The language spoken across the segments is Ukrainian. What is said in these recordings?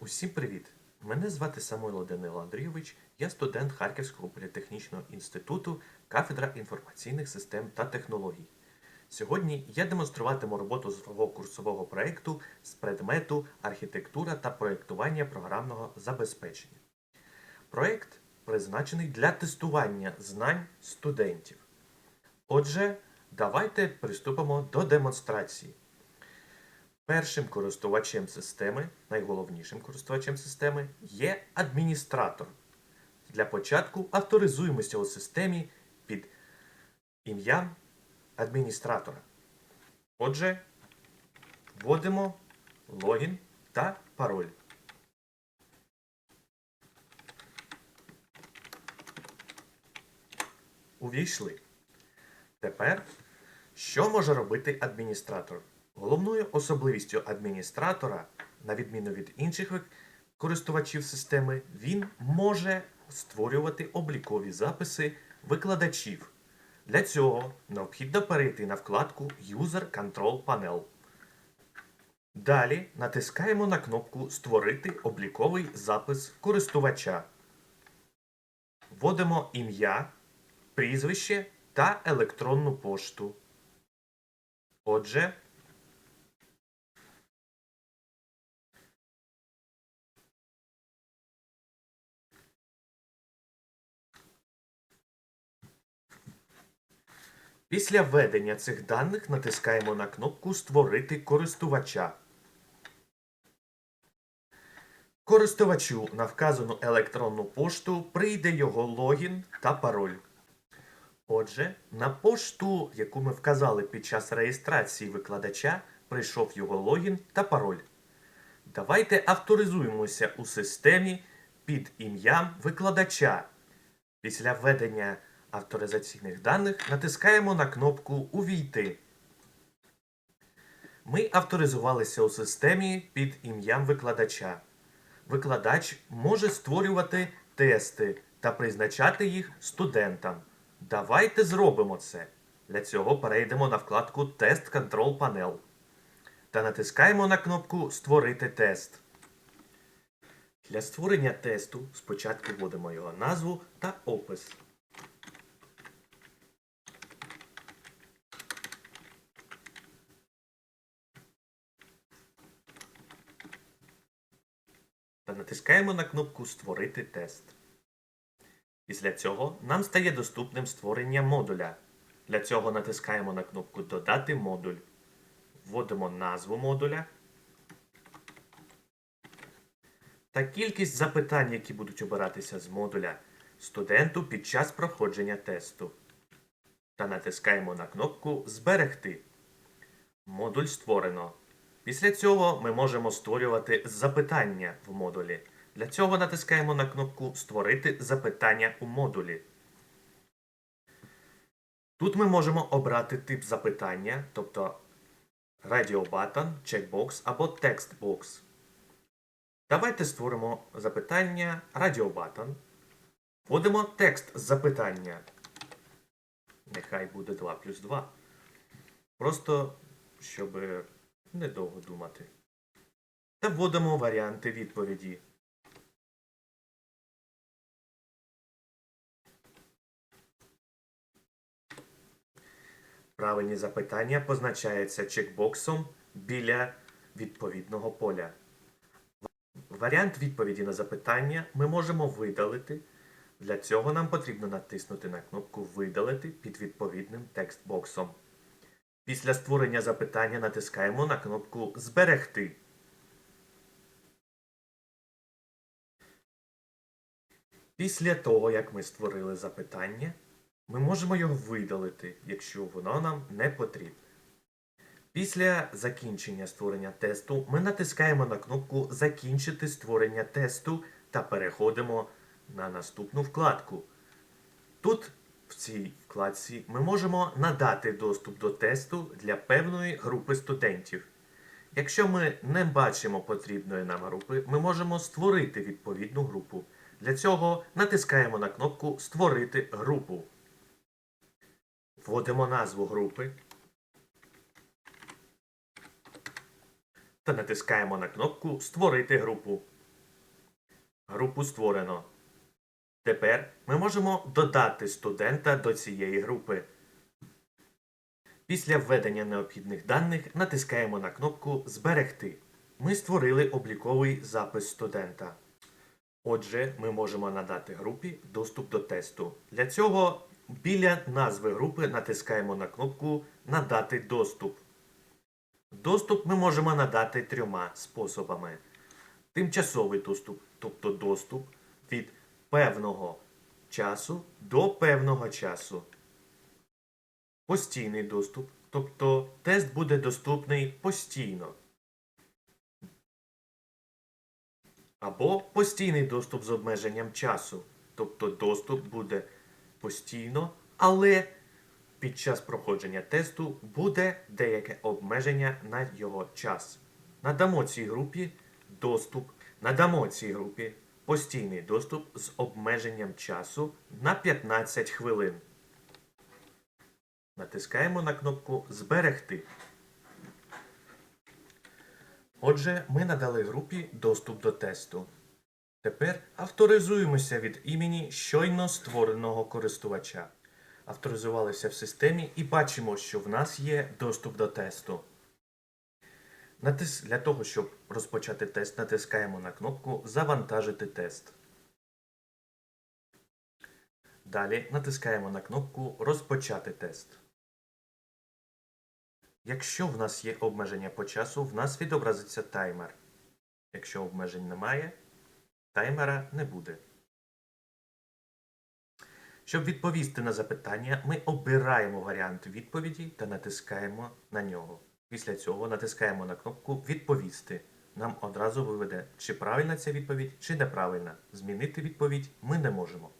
Усім привіт! Мене звати Самойло Данило Андрійович, я студент Харківського політехнічного інституту, кафедра інформаційних систем та технологій. Сьогодні я демонструватиму роботу свого курсового проєкту з предмету архітектура та проєктування програмного забезпечення. Проєкт призначений для тестування знань студентів. Отже, давайте приступимо до демонстрації. Першим користувачем системи, найголовнішим користувачем системи, є адміністратор. Для початку авторизуємося у системі під ім'ям адміністратора. Отже, вводимо логін та пароль. Увійшли. Тепер, що може робити адміністратор? Головною особливістю адміністратора, на відміну від інших користувачів системи, він може створювати облікові записи викладачів. Для цього необхідно перейти на вкладку User Control Panel. Далі натискаємо на кнопку Створити обліковий запис користувача. Вводимо ім'я, прізвище та електронну пошту. Отже, Після введення цих даних натискаємо на кнопку Створити користувача. Користувачу на вказану електронну пошту прийде його логін та пароль. Отже, на пошту, яку ми вказали під час реєстрації викладача, прийшов його логін та пароль. Давайте авторизуємося у системі під ім'ям викладача. Після введення авторизаційних даних натискаємо на кнопку Увійти. Ми авторизувалися у системі під ім'ям викладача. Викладач може створювати тести та призначати їх студентам. Давайте зробимо це. Для цього перейдемо на вкладку Test Control Panel та натискаємо на кнопку Створити тест. Для створення тесту спочатку вводимо його назву та опис. Та натискаємо на кнопку Створити тест. Після цього нам стає доступним створення модуля. Для цього натискаємо на кнопку Додати модуль. Вводимо назву модуля та кількість запитань, які будуть обиратися з модуля студенту під час проходження тесту. Та натискаємо на кнопку Зберегти. Модуль створено. Після цього ми можемо створювати запитання в модулі. Для цього натискаємо на кнопку Створити запитання у модулі. Тут ми можемо обрати тип запитання, тобто Radio Button, Checkbox або Text Box. Давайте створимо запитання Radio Button. Вводимо текст запитання. Нехай буде 2 плюс 2. Просто щоб недовго думати. Та вводимо варіанти відповіді. Правильні запитання позначаються чекбоксом біля відповідного поля. Варіант відповіді на запитання ми можемо видалити. Для цього нам потрібно натиснути на кнопку Видалити під відповідним текстбоксом. Після створення запитання натискаємо на кнопку Зберегти. Після того, як ми створили запитання, ми можемо його видалити, якщо воно нам не потрібне. Після закінчення створення тесту ми натискаємо на кнопку Закінчити створення тесту та переходимо на наступну вкладку. Тут в цій вкладці ми можемо надати доступ до тесту для певної групи студентів. Якщо ми не бачимо потрібної нам групи, ми можемо створити відповідну групу. Для цього натискаємо на кнопку Створити групу. Вводимо назву групи та натискаємо на кнопку Створити групу. групу створено. Тепер ми можемо додати студента до цієї групи. Після введення необхідних даних натискаємо на кнопку Зберегти. Ми створили обліковий запис студента. Отже, ми можемо надати групі доступ до тесту. Для цього біля назви групи натискаємо на кнопку Надати доступ. Доступ ми можемо надати трьома способами: тимчасовий доступ, тобто доступ від певного часу до певного часу. Постійний доступ, тобто тест буде доступний постійно. Або постійний доступ з обмеженням часу, тобто доступ буде постійно, але під час проходження тесту буде деяке обмеження на його час. Надамо цій групі доступ, надамо цій групі постійний доступ з обмеженням часу на 15 хвилин. Натискаємо на кнопку Зберегти. Отже, ми надали групі доступ до тесту. Тепер авторизуємося від імені щойно створеного користувача. Авторизувалися в системі і бачимо, що в нас є доступ до тесту. Натис... Для того, щоб розпочати тест, натискаємо на кнопку Завантажити тест. Далі натискаємо на кнопку Розпочати тест. Якщо в нас є обмеження по часу, в нас відобразиться таймер. Якщо обмежень немає, таймера не буде. Щоб відповісти на запитання, ми обираємо варіант відповіді та натискаємо на нього. Після цього натискаємо на кнопку Відповісти. Нам одразу виведе, чи правильна ця відповідь, чи неправильна. Змінити відповідь ми не можемо.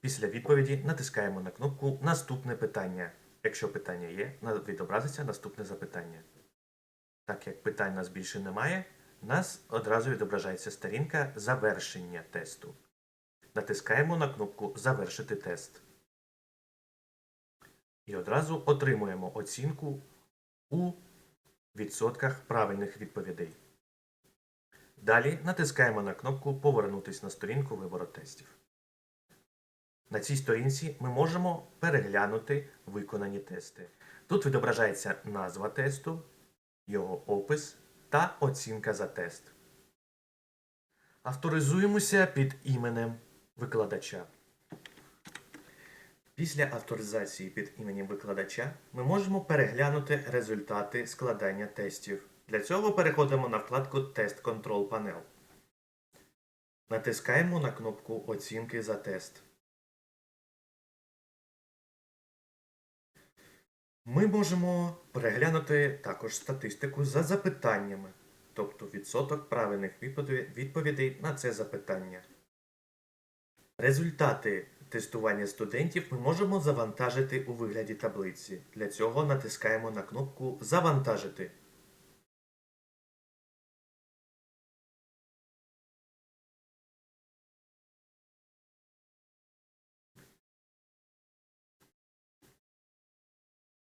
Після відповіді натискаємо на кнопку Наступне питання. Якщо питання є, відобразиться наступне запитання. Так як питань нас більше немає, нас одразу відображається сторінка завершення тесту. Натискаємо на кнопку Завершити тест. І одразу отримуємо оцінку у відсотках правильних відповідей. Далі натискаємо на кнопку Повернутись на сторінку вибору тестів. На цій сторінці ми можемо переглянути виконані тести. Тут відображається назва тесту, його опис та оцінка за тест. Авторизуємося під іменем викладача. Після авторизації під іменем викладача ми можемо переглянути результати складання тестів. Для цього переходимо на вкладку Тест Control Panel. Натискаємо на кнопку Оцінки за тест. Ми можемо переглянути також статистику за запитаннями, тобто відсоток правильних відповідей- на це запитання. Результати тестування студентів ми можемо завантажити у вигляді таблиці. Для цього натискаємо на кнопку Завантажити.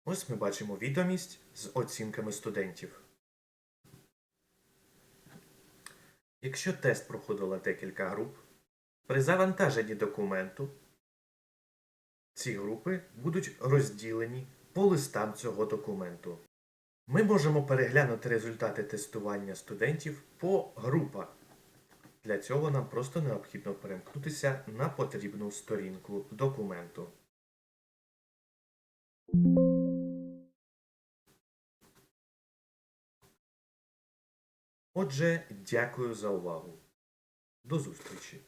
Ось ми бачимо відомість з оцінками студентів. Якщо тест проходило декілька груп, при завантаженні документу ці групи будуть розділені по листам цього документу. Ми можемо переглянути результати тестування студентів по групах. Для цього нам просто необхідно перемкнутися на потрібну сторінку документу. Отже, дякую за увагу. До зустрічі!